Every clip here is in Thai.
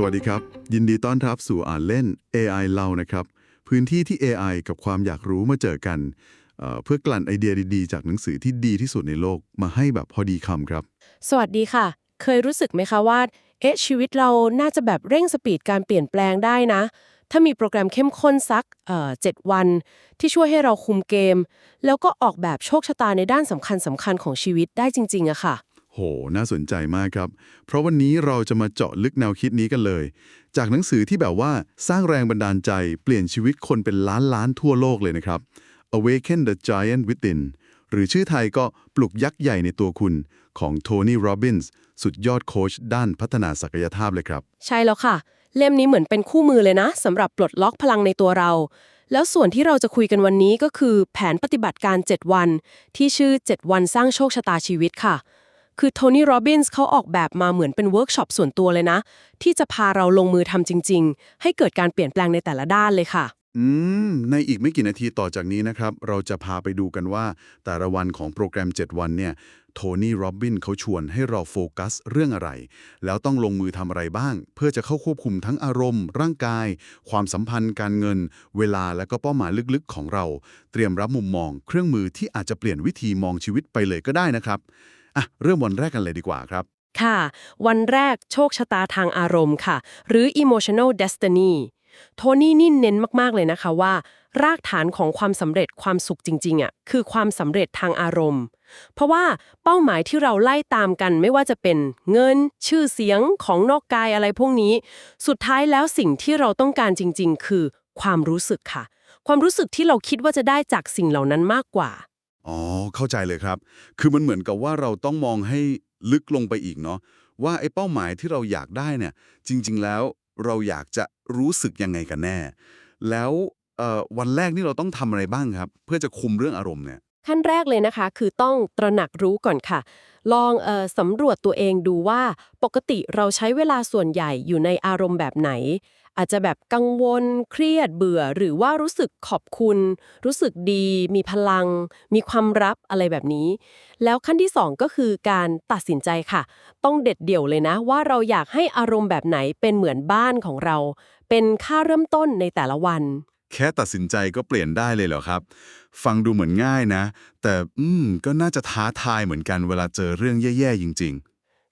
สวัสดีครับ ยินดีต้อนรับสู่อ่านเล่น AI เล่านะครับ พื้นที่ที่ AI กับความอยากรู้มาเจอกันเอ่อเพื่อกลั่นไอเดียดีๆ จากหนังสือที่ดีที่สุดในโลกมาให้แบบพอดีคำครับ สวัสดีค่ะ เคยรู้สึกไหมคะว่า เอ๊ะ ชีวิตเราน่าจะแบบเร่งสปีดการเปลี่ยนแปลงได้นะ ถ้ามีโปรแกรมเข้มข้นสักเอ่อเจ็ดวัน ที่ช่วยให้เราคุมเกม แล้วก็ออกแบบโชคชะตาในด้านสำคัญสำคัญของชีวิตได้จริงๆอะค่ะ โห น่าสนใจมากครับ เพราะวันนี้เราจะมาเจาะลึกแนวคิดนี้กันเลย จากหนังสือที่แบบว่าสร้างแรงบันดาลใจเปลี่ยนชีวิตคนเป็นล้านล้านทั่วโลกเลยนะครับ Awaken the Giant Within หรือชื่อไทยก็ปลุกยักษ์ใหญ่ในตัวคุณของโทนี่โรบินส์สุดยอดโค้ชด้านพัฒนาศักยภาพเลยครับ ใช่แล้วค่ะ เล่มนี้เหมือนเป็นคู่มือเลยนะสำหรับปลดล็อกพลังในตัวเรา แล้วส่วนที่เราจะคุยกันวันนี้ก็คือแผนปฏิบัติการ 7 วัน ที่ชื่อ 7 วันสร้างโชคชะตาชีวิตค่ะ คือโทนี่โรบินส์เขาออกแบบมาเหมือนเป็นเวิร์กช็อปส่วนตัวเลยนะ ที่จะพาเราลงมือทำจริง ๆ ให้เกิดการเปลี่ยนแปลงในแต่ละด้านเลยค่ะ อืม ในอีกไม่กี่นาทีต่อจากนี้นะครับ เราจะพาไปดูกันว่า แต่ละวันของโปรแกรม 7 วันเนี่ยโทนี่โรบินเขาชวนให้เราโฟกัสเรื่องอะไร แล้วต้องลงมือทำอะไรบ้าง เพื่อจะเข้าควบคุมทั้งอารมณ์ ร่างกาย ความสัมพันธ์การเงิน เวลาและก็เป้าหมายลึกๆ ของเรา เตรียมรับมุมมอง เครื่องมือที่อาจจะเปลี่ยนวิธีมองชีวิตไปเลยก็ได้นะครับ อะเริ่มวันแรกกันเลยดีกว่าครับ ค่ะ วันแรกโชคชะตาทางอารมณ์ค่ะ หรือ emotional destiny โทนี่นี่เน้นมาก ๆ เลยนะคะว่า รากฐานของความสำเร็จความสุขจริงๆอะคือความสำเร็จทางอารมณ์ เพราะว่าเป้าหมายที่เราไล่ตามกันไม่ว่าจะเป็นเงิน ชื่อเสียงของนอกกายอะไรพวกนี้ สุดท้ายแล้วสิ่งที่เราต้องการจริง ๆ คือความรู้สึกค่ะ ความรู้สึกที่เราคิดว่าจะได้จากสิ่งเหล่านั้นมากกว่า อ๋อ เข้าใจเลยครับ คือมันเหมือนกับว่าเราต้องมองให้ลึกลงไปอีกเนาะว่าไอ้เป้าหมายที่เราอยากได้เนี่ย จริง ๆ แล้วเราอยากจะรู้สึกยังไงกันแน่ แล้วเอ่อวันแรกนี่เราต้องทำอะไรบ้างครับ เพื่อจะคุมเรื่องอารมณ์เนี่ย ขั้นแรกเลยนะคะ คือต้องตระหนักรู้ก่อนค่ะ ลองเออสำรวจตัวเองดูว่าปกติเราใช้เวลาส่วนใหญ่อยู่ในอารมณ์แบบไหน อาจจะแบบกังวล เครียดเบื่อ หรือว่ารู้สึกขอบคุณ รู้สึกดี มีพลัง มีความรับอะไรแบบนี้ แล้วขั้นที่สองก็คือการตัดสินใจค่ะ ต้องเด็ดเดี่ยวเลยนะ ว่าเราอยากให้อารมณ์แบบไหนเป็นเหมือนบ้านของเรา เป็นค่าเริ่มต้นในแต่ละวัน แค่ตัดสินใจก็เปลี่ยนได้เลยเหรอครับ ฟังดูเหมือนง่ายนะ แต่อืมก็น่าจะท้าทายเหมือนกันเวลาเจอเรื่องแย่ๆจริง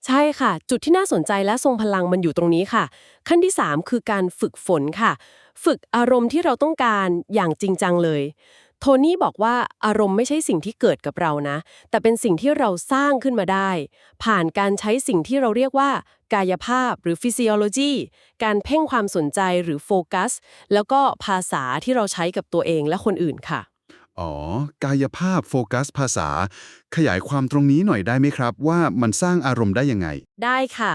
ใช่ค่ะ จุดที่น่าสนใจและทรงพลังมันอยู่ตรงนี้ค่ะ ขั้นที่ 3 คือการฝึกฝนค่ะ ฝึกอารมณ์ที่เราต้องการอย่างจริงจังเลย โทนี่บอกว่าอารมณ์ไม่ใช่สิ่งที่เกิดกับเรานะ แต่เป็นสิ่งที่เราสร้างขึ้นมาได้ ผ่านการใช้สิ่งที่เราเรียกว่า กายภาพหรือ physiology การเพ่งความสนใจหรือโฟกัส แล้วก็ภาษาที่เราใช้กับตัวเองและคนอื่นค่ะ อ๋อ กายภาพโฟกัสภาษา ขยายความตรงนี้หน่อยได้ไหมครับ ว่ามันสร้างอารมณ์ได้ยังไง ได้ค่ะ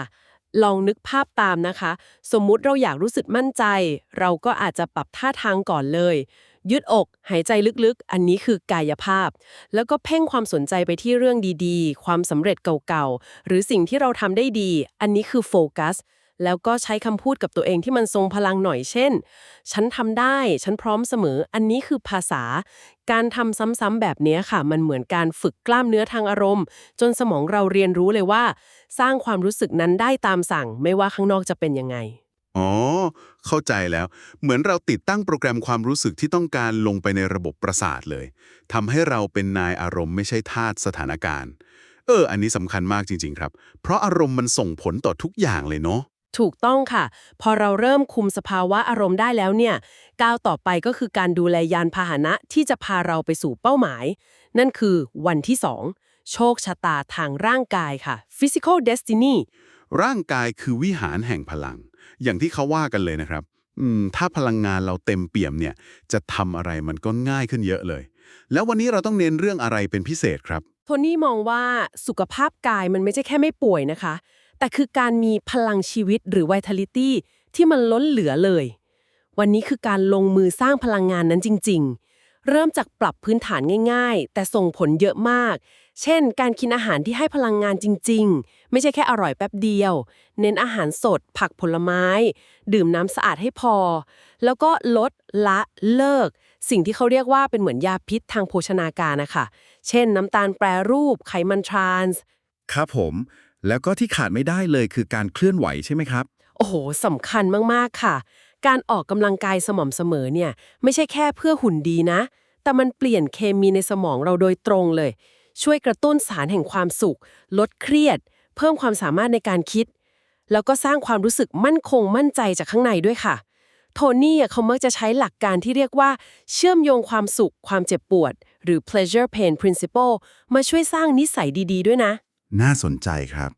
ลองนึกภาพตามนะคะ สมมุติเราอยากรู้สึกมั่นใจ เราก็อาจจะปรับท่าทางก่อนเลย ยืดอก หายใจลึกๆ อันนี้คือกายภาพ แล้วก็เพ่งความสนใจไปที่เรื่องดีๆ ความสำเร็จเก่าๆ หรือสิ่งที่เราทำได้ดี อันนี้คือโฟกัส แล้วก็ใช้คำพูดกับตัวเองที่มันทรงพลังหน่อยเช่น ฉันทำได้ ฉันพร้อมเสมอ อันนี้คือภาษา การทำซ้ำๆแบบนี้ค่ะ มันเหมือนการฝึกกล้ามเนื้อทางอารมณ์ จนสมองเราเรียนรู้เลยว่า สร้างความรู้สึกนั้นได้ตามสั่ง ไม่ว่าข้างนอกจะเป็นยังไง อ๋อ เข้าใจแล้ว เหมือนเราติดตั้งโปรแกรมความรู้สึกที่ต้องการลงไปในระบบประสาทเลยทำให้เราเป็นนายอารมณ์ไม่ใช่ทาสสถานการณ์เออ อันนี้สำคัญมากจริง ๆ ครับ เพราะอารมณ์มันส่งผลต่อทุกอย่างเลยเนาะ ถูกต้องค่ะ พอเราเริ่มคุมสภาวะอารมณ์ได้แล้วเนี่ย ก้าวต่อไปก็คือการดูแลยานพาหนะที่จะพาเราไปสู่เป้าหมาย นั่นคือวันที่ 2 โชคชะตาทางร่างกายค่ะ physical destiny ร่างกายคือวิหารแห่งพลัง อย่างที่เขาว่ากันเลยนะครับอืมถ้าพลังงานเราเต็มเปี่ยมเนี่ย จะทำอะไรมันก็ง่ายขึ้นเยอะเลย แล้ววันนี้เราต้องเน้นเรื่องอะไรเป็นพิเศษครับโทนี่มองว่าสุขภาพกายมันไม่ใช่แค่ไม่ป่วยนะคะ แต่คือการมีพลังชีวิตหรือ vitality ที่มันล้นเหลือเลย วันนี้คือการลงมือสร้างพลังงานนั้นจริง ๆ เริ่มจากปรับพื้นฐานง่าย ๆ แต่ส่งผลเยอะมาก เช่น การกินอาหารที่ให้พลังงานจริง ๆ ไม่ใช่แค่อร่อยแป๊บเดียว เน้นอาหารสด ผักผลไม้ ดื่มน้ำสะอาดให้พอ แล้วก็ลดละเลิก สิ่งที่เขาเรียกว่าเป็นเหมือนยาพิษทางโภชนาการนะคะ เช่น น้ำตาลแปรรูป ไขมันทรานส์ ครับผม แล้วก็ที่ขาดไม่ได้เลยคือการเคลื่อนไหวใช่ไหมครับ โอ้โหสำคัญมากๆค่ะ การออกกำลังกายสม่ำเสมอเนี่ย ไม่ใช่แค่เพื่อหุ่นดีนะ แต่มันเปลี่ยนเคมีในสมองเราโดยตรงเลย ช่วยกระตุ้นสารแห่งความสุข ลดเครียด เพิ่มความสามารถในการคิด แล้วก็สร้างความรู้สึกมั่นคงมั่นใจจากข้างในด้วยค่ะ โทนี่เขามักจะใช้หลักการที่เรียกว่า เชื่อมโยงความสุข ความเจ็บปวด หรือ pleasure pain principle มาช่วยสร้างนิสัยดี ๆ ด้วยนะ น่าสนใจครับ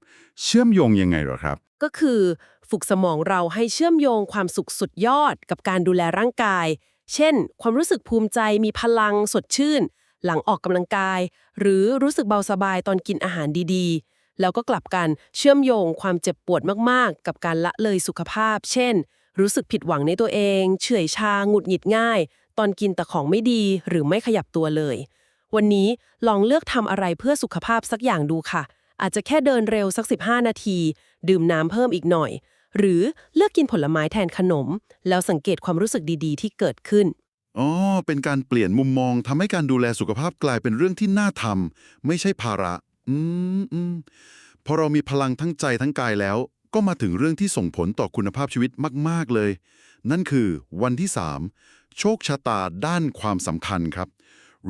เชื่อมโยงยังไงหรอครับ ก็คือฝึกสมองเราให้เชื่อมโยงความสุขสุดยอดกับการดูแลร่างกาย เช่น ความรู้สึกภูมิใจมีพลังสดชื่น หลังออกกำลังกาย หรือรู้สึกเบาสบายตอนกินอาหารดีๆ แล้วก็กลับกันเชื่อมโยงความเจ็บปวดมากๆ กับการละเลยสุขภาพ เช่น รู้สึกผิดหวังในตัวเอง เฉื่อยชาหงุดหงิดง่าย ตอนกินแต่ของไม่ดีหรือไม่ขยับตัวเลย วันนี้ลองเลือกทำอะไรเพื่อสุขภาพสักอย่างดูค่ะ อาจจะแค่เดินเร็วสัก 15 นาที ดื่มน้ำเพิ่มอีกหน่อย หรือเลือกกินผลไม้แทนขนม แล้วสังเกตความรู้สึกดีๆ ที่เกิดขึ้น อ๋อ เป็นการเปลี่ยนมุมมองทำให้การดูแลสุขภาพกลายเป็นเรื่องที่น่าทำไม่ใช่ภาระ อืมอืมพอเรามีพลังทั้งใจทั้งกายแล้ว ก็มาถึงเรื่องที่ส่งผลต่อคุณภาพชีวิตมาก ๆ เลย นั่นคือวันที่ 3 โชคชะตาด้านความสำคัญครับ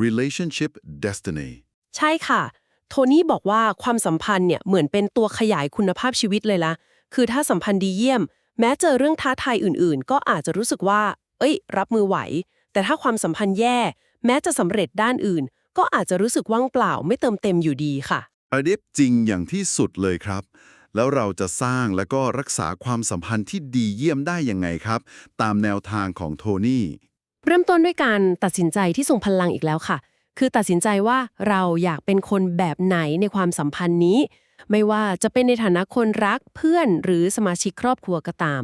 relationship destiny ใช่ค่ะ โทนี่บอกว่าความสัมพันธ์เนี่ยเหมือนเป็นตัวขยายคุณภาพชีวิตเลยละ คือถ้าสัมพันธ์ดีเยี่ยม แม้เจอเรื่องท้าทายอื่นๆ ก็อาจจะรู้สึกว่า เอ้ย รับมือไหว แต่ถ้าความสัมพันธ์แย่ แม้จะสำเร็จด้านอื่น ก็อาจจะรู้สึกว่างเปล่าไม่เติมเต็มอยู่ดีค่ะอันนี้จริงอย่างที่สุดเลยครับ แล้วเราจะสร้างและก็รักษาความสัมพันธ์ที่ดีเยี่ยมได้ยังไงครับ ตามแนวทางของโทนี่เริ่มต้นด้วยการตัดสินใจที่ทรงพลังอีกแล้วค่ะ คือตัดสินใจว่าเราอยากเป็นคนแบบไหนในความสัมพันธ์นี้ ไม่ว่าจะเป็นในฐานะคนรักเพื่อนหรือสมาชิกครอบครัวก็ตาม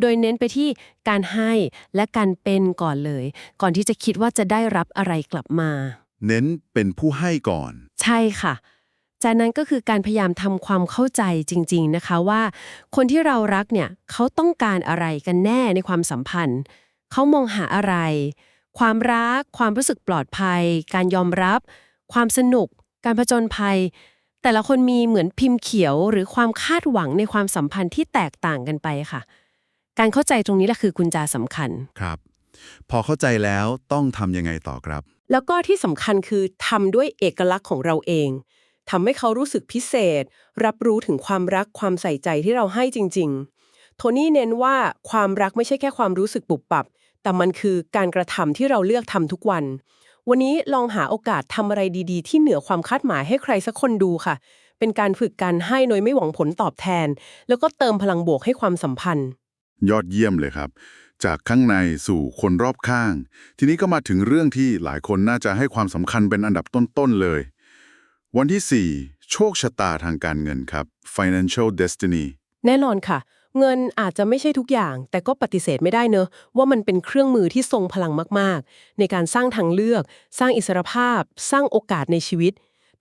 โดยเน้นไปที่การให้และการเป็นก่อนเลย ก่อนที่จะคิดว่าจะได้รับอะไรกลับมา เน้นเป็นผู้ให้ก่อน ใช่ค่ะจากนั้นก็คือการพยายามทำความเข้าใจจริง ๆนะคะว่า คนที่เรารักเนี่ยเขาต้องการอะไรกันแน่ในความสัมพันธ์ เขามองหาอะไร ความรัก ความรู้สึกปลอดภัย การยอมรับ ความสนุก การผจญภัย แต่ละคนมีเหมือนพิมพ์เขียว หรือความคาดหวังในความสัมพันธ์ที่แตกต่างกันไปค่ะ การเข้าใจตรงนี้แหละคือกุญแจสำคัญครับ พอเข้าใจแล้วต้องทำยังไงต่อครับ แล้วก็ที่สำคัญคือทำด้วยเอกลักษณ์ของเราเองทำให้เขารู้สึกพิเศษ รับรู้ถึงความรักความใส่ใจที่เราให้จริง ๆ โทนี่เน้นว่าความรักไม่ใช่แค่ความรู้สึกปุบปับ แต่มันคือการกระทำที่เราเลือกทำทุกวัน วันนี้ลองหาโอกาสทำอะไรดีๆ ที่เหนือความคาดหมายให้ใครสักคนดูค่ะ เป็นการฝึกการให้โดยไม่หวังผลตอบแทน แล้วก็เติมพลังบวกให้ความสัมพันธ์ ยอดเยี่ยมเลยครับ จากข้างในสู่คนรอบข้าง ทีนี้ก็มาถึงเรื่องที่หลายคนน่าจะให้ความสำคัญเป็นอันดับต้นๆเลย วันที่ 4 โชคชะตาทางการเงินครับ financial destiny แน่นอนค่ะ เงินอาจจะไม่ใช่ทุกอย่าง แต่ก็ปฏิเสธไม่ได้เนอะว่ามันเป็นเครื่องมือที่ทรงพลังมากๆ ในการสร้างทางเลือก สร้างอิสรภาพ สร้างโอกาสในชีวิต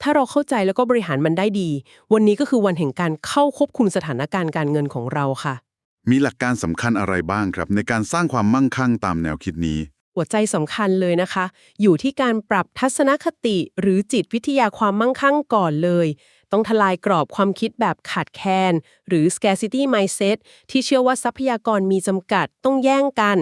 ถ้าเราเข้าใจแล้วก็บริหารมันได้ดี วันนี้ก็คือวันแห่งการเข้าควบคุมสถานการณ์การเงินของเราค่ะ มีหลักการสำคัญอะไรบ้างครับ ในการสร้างความมั่งคั่งตามแนวคิดนี้หัวใจสำคัญเลยนะคะ อยู่ที่การปรับทัศนคติหรือจิตวิทยาความมั่งคั่งก่อนเลย ต้องทลายกรอบความคิดแบบขาดแคลนหรือ scarcity mindset ที่เชื่อว่าทรัพยากรมีจำกัดต้องแย่งกัน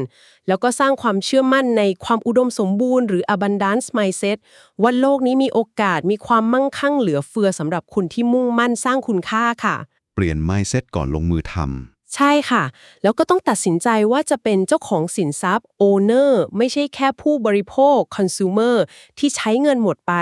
แล้วก็สร้างความเชื่อมั่นในความอุดมสมบูรณ์หรือ abundance mindset ว่าโลกนี้มีโอกาสมีความมั่งคั่งเหลือเฟือสำหรับคุณที่มุ่งมั่นสร้างคุณค่าค่ะ เปลี่ยน mindset ก่อนลงมือทำใช่ค่ะ แล้วก็ต้องตัดสินใจว่าจะเป็นเจ้าของสินทรัพย์ owner ไม่ใช่แค่ผู้บริโภค consumer ที่ใช้เงินหมดไป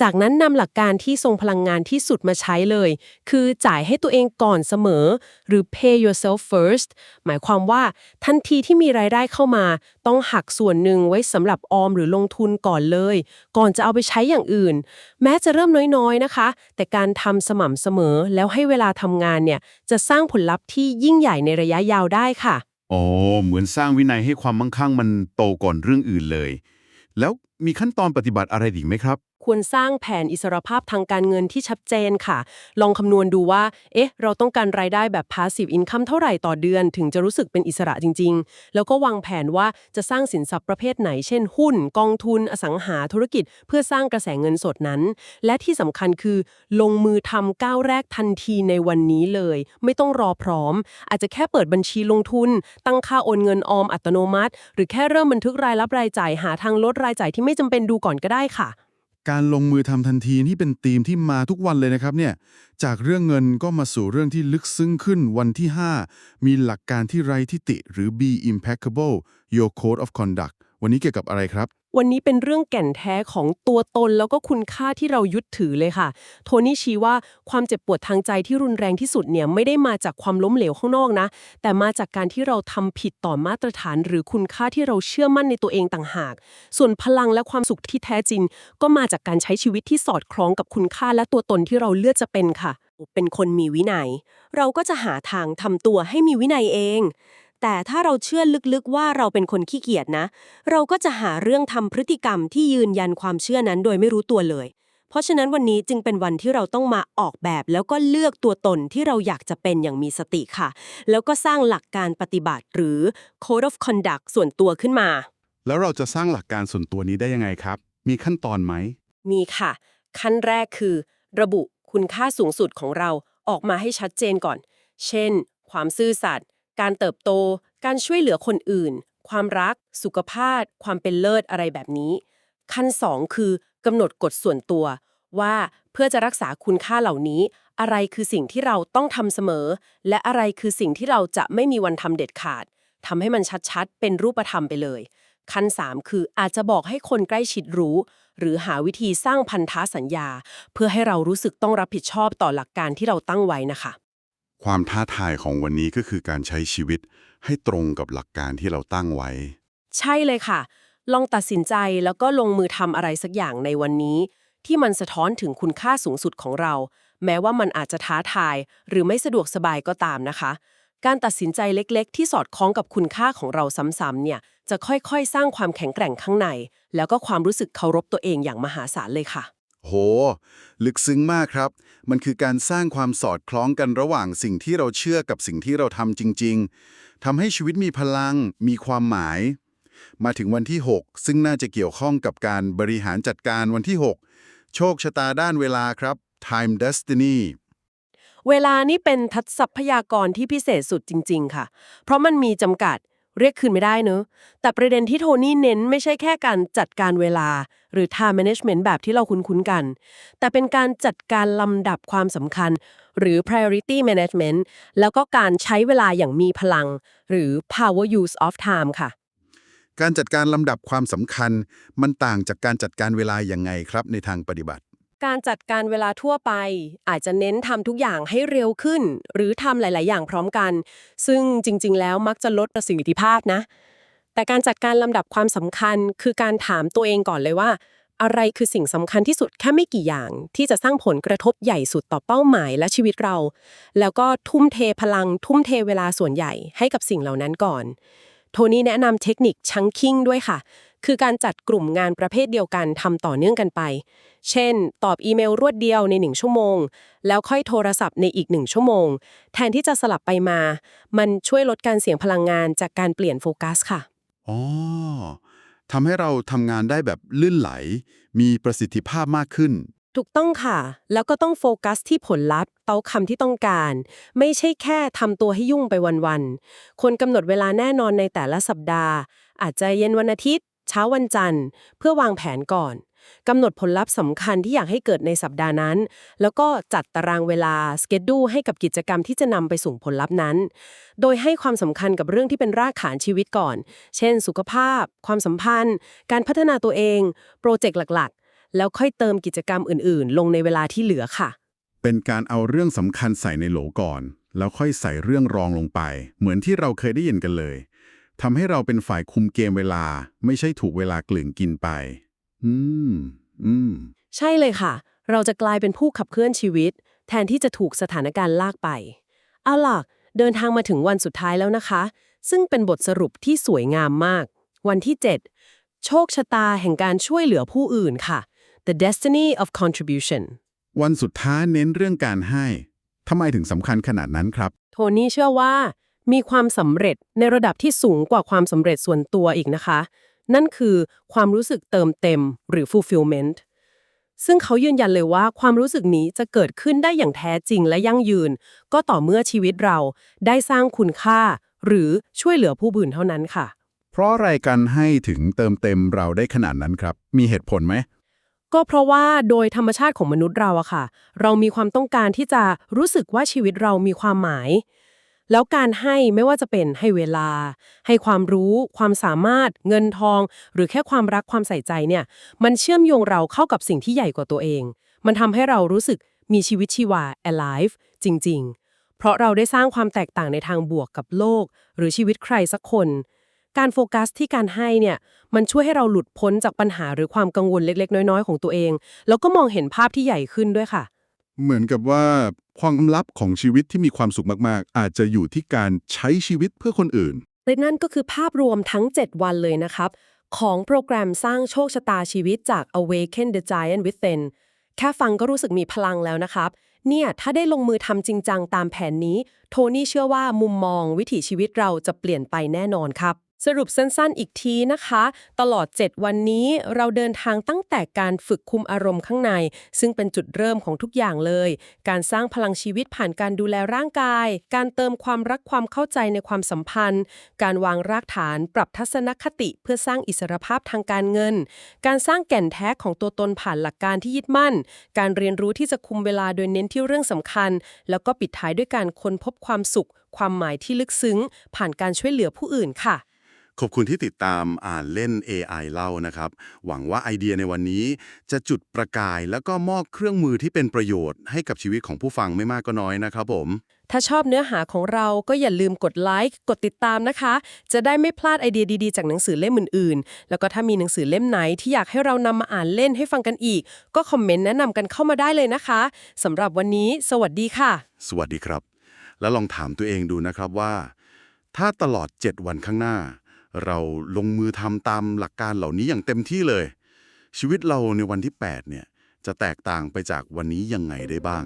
จากนั้นนำหลักการที่ทรงพลังงานที่สุดมาใช้เลย คือจ่ายให้ตัวเองก่อนเสมอ หรือ pay yourself first หมายความว่าทันทีที่มีรายได้เข้ามา ต้องหักส่วนหนึ่งไว้สำหรับออมหรือลงทุนก่อนเลย ก่อนจะเอาไปใช้อย่างอื่น แม้จะเริ่มน้อยๆนะคะ แต่การทำสม่ำเสมอแล้วให้เวลาทำงานเนี่ยจะสร้างผลลัพธ์ที่ยิ่งใหญ่ในระยะยาวได้ค่ะอ๋อเหมือนสร้างวินัยให้ความมั่งคั่งมันโตก่อนเรื่องอื่นเลย แล้วมีขั้นตอนปฏิบัติอะไรอีกไหมครับ ควรสร้างแผนอิสรภาพทางการเงินที่ชัดเจนค่ะ ลองคำนวณดูว่า เอ๊ะ เราต้องการรายได้แบบ passive income เท่าไหร่ต่อเดือน ถึงจะรู้สึกเป็นอิสระจริง ๆ แล้วก็วางแผนว่าจะสร้างสินทรัพย์ประเภทไหน เช่น หุ้น กองทุน อสังหา ธุรกิจ เพื่อสร้างกระแสเงินสดนั้น และที่สำคัญคือ ลงมือทำก้าวแรกทันทีในวันนี้เลย ไม่ต้องรอพร้อม อาจจะแค่เปิดบัญชีลงทุน ตั้งค่าโอนเงินออมอัตโนมัติ หรือแค่เริ่มบันทึกรายรับรายจ่ายหาทางลดรายจ่ายที่ไม่จำเป็นดูก่อนก็ได้ค่ะ การลงมือทำทันทีนี่เป็นธีมที่มาทุกวันเลยนะครับเนี่ยจากเรื่องเงินก็มาสู่เรื่องที่ลึกซึ้งขึ้นวันที่ 5 มีหลักการที่ไร้ทิฏฐิหรือ be impeccable your code of conduct วันนี้เกี่ยวกับอะไรครับ วันนี้เป็นเรื่องแก่นแท้ของตัวตนแล้วก็คุณค่าที่เรายึดถือเลยค่ะ โทนี่ชี้ว่าความเจ็บปวดทางใจที่รุนแรงที่สุดเนี่ยไม่ได้มาจากความล้มเหลวข้างนอกนะ แต่มาจากการที่เราทำผิดต่อมาตรฐาน หรือคุณค่าที่เราเชื่อมั่นในตัวเองต่างหาก ส่วนพลังและความสุขที่แท้จริง ก็มาจากการใช้ชีวิตที่สอดคล้องกับคุณค่าและตัวตนที่เราเลือกจะเป็นค่ะ เป็นคนมีวินัย เราก็จะหาทางทำตัวให้มีวินัยเอง แต่ถ้าเราเชื่อลึกๆว่าเราเป็นคนขี้เกียจนะ เราก็จะหาเรื่องทำพฤติกรรมที่ยืนยันความเชื่อนั้นโดยไม่รู้ตัวเลย เพราะฉะนั้นวันนี้จึงเป็นวันที่เราต้องมาออกแบบ แล้วก็เลือกตัวตนที่เราอยากจะเป็นอย่างมีสติค่ะ แล้วก็สร้างหลักการปฏิบัติหรือ code of conduct ส่วนตัวขึ้นมา แล้วเราจะสร้างหลักการส่วนตัวนี้ได้ยังไงครับ มีขั้นตอนไหม มีค่ะ ขั้นแรกคือ ระบุคุณค่าสูงสุดของเราออกมาให้ชัดเจนก่อน เช่น ความซื่อสัตย์ การเติบโต การช่วยเหลือคนอื่น ความรัก สุขภาพ ความเป็นเลิศอะไรแบบนี้ ขั้น 2 คือกำหนดกฎส่วนตัว ว่าเพื่อจะรักษาคุณค่าเหล่านี้ อะไรคือสิ่งที่เราต้องทำเสมอ และอะไรคือสิ่งที่เราจะไม่มีวันทำเด็ดขาดทำให้มันชัดๆ เป็นรูปธรรมไปเลย ขั้น 3 คืออาจจะบอกให้คนใกล้ชิดรู้ หรือหาวิธีสร้างพันธสัญญา เพื่อให้เรารู้สึกต้องรับผิดชอบต่อหลักการที่เราตั้งไว้นะคะ ความท้าทายของวันนี้ก็คือการใช้ชีวิตให้ตรงกับหลักการที่เราตั้งไว้ ใช่เลยค่ะ ลองตัดสินใจแล้วก็ลงมือทำอะไรสักอย่างในวันนี้ ที่มันสะท้อนถึงคุณค่าสูงสุดของเรา แม้ว่ามันอาจจะท้าทาย หรือไม่สะดวกสบายก็ตามนะคะ การตัดสินใจเล็กๆ ที่สอดคล้องกับคุณค่าของเราซ้ำๆเนี่ย จะค่อยๆ สร้างความแข็งแกร่งข้างใน แล้วก็ความรู้สึกเคารพตัวเองอย่างมหาศาลเลยค่ะ โห ลึกซึ้งมากครับ มันคือการสร้างความสอดคล้องกันระหว่างสิ่งที่เราเชื่อกับสิ่งที่เราทำจริง ๆทำให้ชีวิตมีพลัง มีความหมาย มาถึงวันที่ 6 ซึ่งน่าจะเกี่ยวข้องกับการบริหารจัดการวันที่ 6 โชคชะตาด้านเวลาครับ time destiny เวลานี่เป็นทัศพยากรที่พิเศษสุดจริง ๆ ค่ะ เพราะมันมีจำกัด เรียกคืนไม่ได้เนอะ แต่ประเด็นที่โทนี่เน้นไม่ใช่แค่การจัดการเวลา หรือ time management แบบที่เราคุ้นๆกัน แต่เป็นการจัดการลำดับความสำคัญ หรือ priority management แล้วก็การใช้เวลาอย่างมีพลัง หรือ power use of time ค่ะ การจัดการลำดับความสำคัญ มันต่างจากการจัดการเวลาอย่างไงครับในทางปฏิบัติ การจัดการเวลาทั่วไป อาจจะเน้นทำทุกอย่างให้เร็วขึ้น หรือทำหลาย ๆ อย่างพร้อมกัน ซึ่งจริง ๆ แล้วมักจะลดประสิทธิภาพนะ แต่การจัดการลำดับความสำคัญ คือการถามตัวเองก่อนเลยว่า อะไรคือสิ่งสำคัญที่สุดแค่ไม่กี่อย่าง ที่จะสร้างผลกระทบใหญ่สุดต่อเป้าหมายและชีวิตเรา แล้วก็ทุ่มเทพลัง ทุ่มเทเวลาส่วนใหญ่ให้กับสิ่งเหล่านั้นก่อน โทนี่แนะนำเทคนิคชังคิงด้วยค่ะ คือการจัดกลุ่มงานประเภทเดียวกันทำต่อเนื่องกันไป เช่น ตอบอีเมลรวดเดียวใน 1 ชั่วโมง แล้วค่อยโทรศัพท์ในอีก 1 ชั่วโมง แทนที่จะสลับไปมา มันช่วยลดการเสียงพลังงานจากการเปลี่ยนโฟกัสค่ะอ๋อทำให้เราทำงานได้แบบลื่นไหล มีประสิทธิภาพมากขึ้น ถูกต้องค่ะ แล้วก็ต้องโฟกัสที่ผลลัพธ์เตาคำที่ต้องการ ไม่ใช่แค่ทำตัวให้ยุ่งไปวันๆคนกำหนดเวลาแน่นอนในแต่ละสัปดาห์ อาจจะเย็นวันอาทิตย์ เช้าวันจันทร์ เพื่อวางแผนก่อนกำหนดผลลัพธ์สำคัญที่อยากให้เกิดในสัปดาห์นั้น แล้วก็จัดตารางเวลาสเกจดูให้กับกิจกรรมที่จะนำไปสู่ผลลัพธ์นั้น โดยให้ความสำคัญกับเรื่องที่เป็นรากฐานชีวิตก่อน เช่น สุขภาพ ความสัมพันธ์ การพัฒนาตัวเอง โปรเจกต์หลักๆ แล้วค่อยเติมกิจกรรมอื่นๆ ลงในเวลาที่เหลือค่ะ เป็นการเอาเรื่องสำคัญใส่ในโหลก่อน แล้วค่อยใส่เรื่องรองลงไป เหมือนที่เราเคยได้ยินกันเลย ทำให้เราเป็นฝ่ายคุมเกมเวลา ไม่ใช่ถูกเวลากลืนกินไป อืม อืม ใช่เลยค่ะ เราจะกลายเป็นผู้ขับเคลื่อนชีวิต แทนที่จะถูกสถานการณ์ลากไป เอาล่ะ เดินทางมาถึงวันสุดท้ายแล้วนะคะ ซึ่งเป็นบทสรุปที่สวยงามมาก วันที่ 7 โชคชะตาแห่งการช่วยเหลือผู้อื่นค่ะ The the destiny of contribution วันสุดท้ายเน้นเรื่องการให้ทำไมถึงสำคัญขนาดนั้นครับ โทนี่เชื่อว่า มีความสำเร็จในระดับที่สูงกว่าความสำเร็จส่วนตัวอีกนะคะ นั่นคือความรู้สึกเติมเต็มหรือ fulfillment ซึ่งเขายืนยันเลยว่าความรู้สึกนี้จะเกิดขึ้นได้อย่างแท้จริงและยั่งยืน ก็ต่อเมื่อชีวิตเราได้สร้างคุณค่า หรือช่วยเหลือผู้อื่นเท่านั้นค่ะ เพราะอะไรกันให้ถึงเติมเต็มเราได้ขนาดนั้นครับ มีเหตุผลไหมก็เพราะว่าโดยธรรมชาติของมนุษย์เราอะค่ะ เรามีความต้องการที่จะรู้สึกว่าชีวิตเรามีความหมาย แล้วการให้ไม่ว่าจะเป็นให้เวลา ให้ความรู้ ความสามารถ เงินทอง หรือแค่ความรักความใส่ใจเนี่ย มันเชื่อมโยงเราเข้ากับสิ่งที่ใหญ่กว่าตัวเอง มันทำให้เรารู้สึกมีชีวิตชีวา alive จริง ๆ เพราะเราได้สร้างความแตกต่างในทางบวกกับโลก หรือชีวิตใครสักคน การโฟกัสที่การให้เนี่ย มันช่วยให้เราหลุดพ้นจากปัญหาหรือความกังวลเล็ก ๆ น้อย ๆ ของตัวเอง แล้วก็มองเห็นภาพที่ใหญ่ขึ้นด้วยค่ะ เหมือนกับว่าความลับของชีวิตที่มีความสุขมากๆ อาจจะอยู่ที่การใช้ชีวิตเพื่อคนอื่น และนั่นก็คือภาพรวมทั้ง 7 วันเลยนะครับ ของโปรแกรมสร้างโชคชะตาชีวิตจาก Awaken the Giant Within แค่ฟังก็รู้สึกมีพลังแล้วนะครับ เนี่ย ถ้าได้ลงมือทำจริงจังตามแผนนี้ โทนี่เชื่อว่ามุมมองวิถีชีวิตเราจะเปลี่ยนไปแน่นอนครับ สรุปสั้นๆ อีกทีนะคะ ตลอด 7 วันนี้เราเดินทางตั้งแต่การฝึกคุมอารมณ์ข้างใน ซึ่งเป็นจุดเริ่มของทุกอย่างเลย การสร้างพลังชีวิตผ่านการดูแลร่างกาย การเติมความรักความเข้าใจในความสัมพันธ์ การวางรากฐานปรับทัศนคติเพื่อสร้างอิสรภาพทางการเงิน การสร้างแก่นแท้ของตัวตนผ่านหลักการที่ยึดมั่น การเรียนรู้ที่จะคุมเวลาโดยเน้นที่เรื่องสำคัญ แล้วก็ปิดท้ายด้วยการค้นพบความสุข ความหมายที่ลึกซึ้ง ผ่านการช่วยเหลือผู้อื่นค่ะ ขอบคุณที่ติดตามอ่านเล่น AI เล่านะครับ หวังว่าไอเดียในวันนี้จะจุดประกายแล้วก็มอบเครื่องมือที่เป็นประโยชน์ ให้กับชีวิตของผู้ฟังไม่มากก็น้อยนะครับผม ถ้าชอบเนื้อหาของเราก็อย่าลืมกดไลค์กดติดตามนะคะ จะได้ไม่พลาดไอเดียดีๆ จากหนังสือเล่มอื่นๆ แล้วก็ถ้ามีหนังสือเล่มไหนที่อยากให้เรานำมาอ่านเล่นให้ฟังกันอีก ก็คอมเมนต์แนะนำกันเข้ามาได้เลยนะคะสำหรับวันนี้ สวัสดีค่ะ สวัสดีครับ แล้วลองถามตัวเองดูนะครับว่า ถ้าตลอด 7 วันข้างหน้า เราลงมือทำตามหลักการเหล่านี้อย่างเต็มที่เลย ชีวิตเราในวันที่ 8 เนี่ย จะแตกต่างไปจากวันนี้ยังไงได้บ้าง